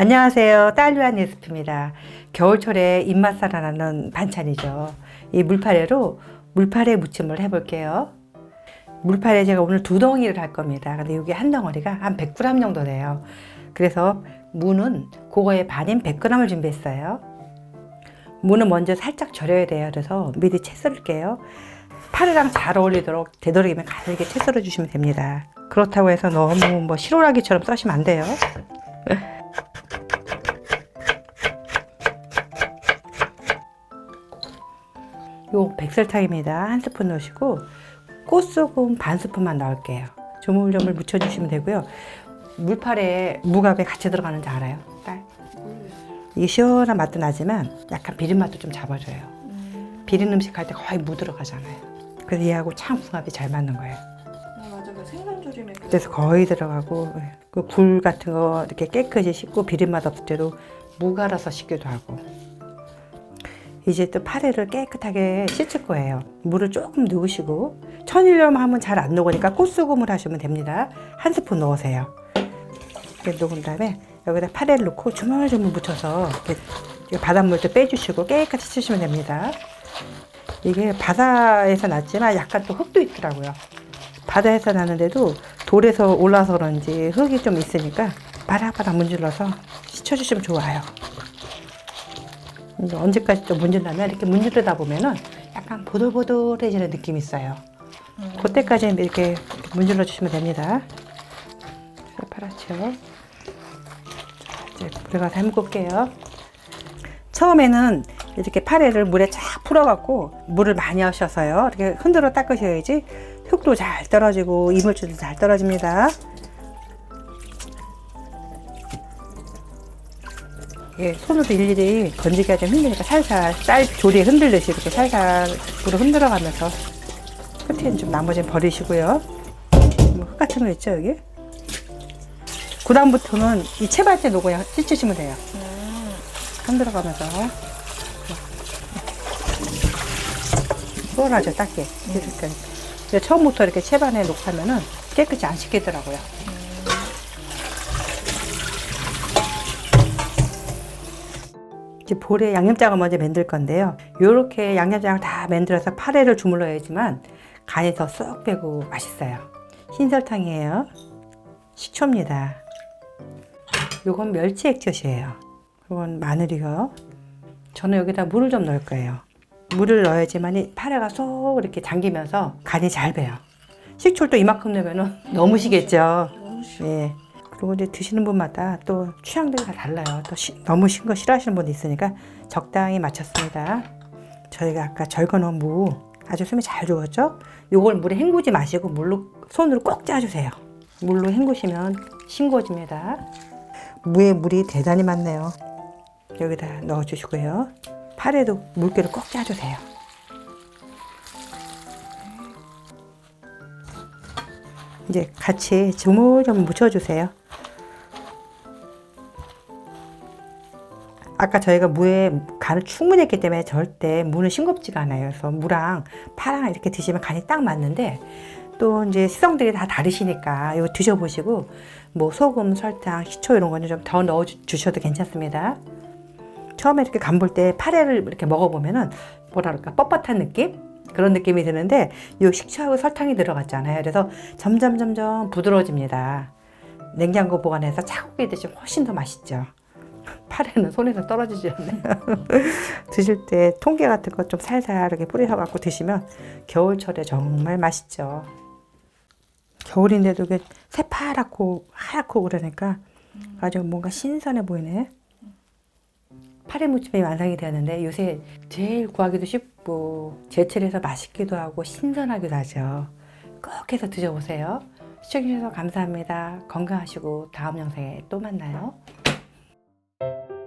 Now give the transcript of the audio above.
안녕하세요. 딸류한 레시피입니다. 겨울철에 입맛 살아나는 반찬이죠. 이 물파래로 물파래 무침을 해볼게요. 물파래 제가 오늘 두 덩이를 할 겁니다. 근데 이게 한 덩어리가 한 100g 정도 돼요. 그래서 무는 그거의 반인 100g을 준비했어요. 무는 먼저 살짝 절여야 돼요. 그래서 미리 채 썰을게요. 파래랑 잘 어울리도록 되도록이면 가늘게 채 썰어 주시면 됩니다. 그렇다고 해서 너무 뭐 시로라기처럼 써시면 안 돼요. 요 백설탕입니다. 한 스푼 넣으시고 꽃소금 반 스푼만 넣을게요. 조물조물 묻혀주시면 되고요. 물파래 무갑에 같이 들어가는 지 알아요? 딸? 이게 시원한 맛도 나지만 약간 비린 맛도 좀 잡아줘요. 비린 음식 할 때 거의 무 들어가잖아요. 그래서 얘하고 참 궁합이 잘 맞는 거예요. 아 맞아 그 생선조림에 그 그래서 거의 들어가고 그 굴 같은 거 이렇게 깨끗이 씻고 비린 맛 없을 때도 무 갈아서 씻기도 하고 이제 또 파래를 깨끗하게 씻을 거예요. 물을 조금 넣으시고 천일염 하면 잘 안 녹으니까 꽃소금을 하시면 됩니다. 한 스푼 넣으세요. 이렇게 녹은 다음에 여기다 파래를 넣고 주물주물 묻혀서 바닷물도 빼주시고 깨끗이 씻으시면 됩니다. 이게 바다에서 났지만 약간 또 흙도 있더라고요. 바다에서 나는데도 돌에서 올라서 그런지 흙이 좀 있으니까 바락바락 문질러서 씻어주시면 좋아요. 언제까지 또 문질러면 이렇게 문지르다 보면은 약간 보들보들해지는 느낌이 있어요. 그때까지 이렇게 문질러 주시면 됩니다. 파랗죠? 자, 이제 물에 가서 헹굴게요. 처음에는 이렇게 파래를 물에 쫙 풀어갖고 물을 많이 하셔서요. 이렇게 흔들어 닦으셔야지 흙도 잘 떨어지고 이물질도 잘 떨어집니다. 예, 손으로 일일이 건지기가 좀 힘드니까 살살 쌀 조리에 흔들듯이 이렇게 살살 물을 흔들어가면서 끝에는 좀 나머지는 버리시고요. 뭐흙 같은 거 있죠 여기? 그 다음부터는 이 채반째 놓고 씻으시면 돼요. 흔들어가면서 수월하죠 닦기 이렇게 이제 처음부터 이렇게 채반에 놓고 하면은 깨끗이 안 씻기더라고요. 이제 볼에 양념장을 먼저 만들 건데요. 이렇게 양념장을 다 만들어서 파래를 주물러야지만 간이 더쏙 배고 맛있어요. 흰설탕이에요. 식초입니다. 요건 멸치 액젓이에요. 이건 마늘이요. 저는 여기다 물을 좀 넣을 거예요. 물을 넣어야지만 이 파래가 쏙 이렇게 잠기면서 간이 잘 배요. 식초를 또 이만큼 넣으면 너무 시겠죠. 예. 그리고 이제 드시는 분마다 또 취향들이 다 달라요. 또 시- 너무 신 거 싫어하시는 분도 있으니까 적당히 맞췄습니다. 저희가 아까 절거 놓은 무 아주 숨이 잘 죽었죠? 요걸 물에 헹구지 마시고 물로 손으로 꼭 짜주세요. 물로 헹구시면 싱거워집니다. 무에 물이 대단히 많네요. 여기다 넣어주시고요. 팔에도 물기를 꼭 짜주세요. 이제 같이 조물조물 묻혀주세요. 아까 저희가 무에 간을 충분히 했기 때문에 절대 무는 싱겁지가 않아요. 그래서 무랑 파랑 이렇게 드시면 간이 딱 맞는데 또 이제 식성들이 다 다르시니까 이거 드셔보시고 뭐 소금, 설탕, 식초 이런 거는 좀 더 넣어 주셔도 괜찮습니다. 처음에 이렇게 간 볼 때 파래를 이렇게 먹어보면은 그럴까 뻣뻣한 느낌? 그런 느낌이 드는데 이 식초하고 설탕이 들어갔잖아요. 그래서 점점 점점 부드러워집니다. 냉장고 보관해서 차갑게 드시면 훨씬 더 맛있죠. 파래는 손에서 떨어지지 않네요. 드실 때 통깨 같은 거 좀 살살 이렇게 뿌리셔 갖고 드시면 겨울철에 정말 맛있죠. 겨울인데도 이게 새파랗고 하얗고 그러니까 아주 뭔가 신선해 보이네. 파래 무침이 완성이 되었는데 요새 제일 구하기도 쉽고 제철에서 맛있기도 하고 신선하기도 하죠. 꼭 해서 드셔보세요. 시청해주셔서 감사합니다. 건강하시고 다음 영상에 또 만나요. you